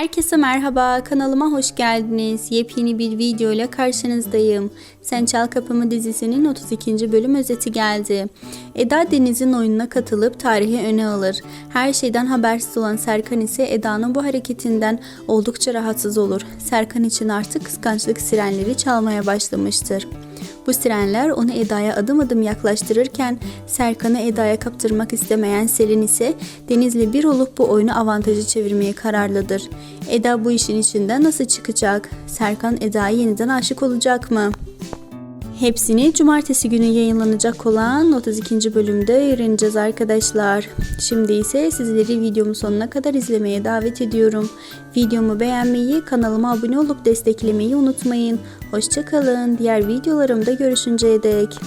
Herkese merhaba, kanalıma hoş geldiniz. Yepyeni bir video ile karşınızdayım. Sen Çal Kapımı dizisinin 32. bölüm özeti geldi. Eda Deniz'in oyununa katılıp tarihi öne alır. Her şeyden habersiz olan Serkan ise Eda'nın bu hareketinden oldukça rahatsız olur. Serkan için artık kıskançlık sirenleri çalmaya başlamıştır. Bu sirenler onu Eda'ya adım adım yaklaştırırken Serkan'ı Eda'ya kaptırmak istemeyen Selin ise Deniz'le bir olup bu oyunu avantajı çevirmeye kararlıdır. Eda bu işin içinden nasıl çıkacak? Serkan Eda'ya yeniden aşık olacak mı? Hepsini cumartesi günü yayınlanacak olan 32. bölümde öğreneceğiz arkadaşlar. Şimdi ise sizleri videomu sonuna kadar izlemeye davet ediyorum. Videomu beğenmeyi, kanalıma abone olup desteklemeyi unutmayın. Hoşçakalın. Diğer videolarımda görüşünceye dek.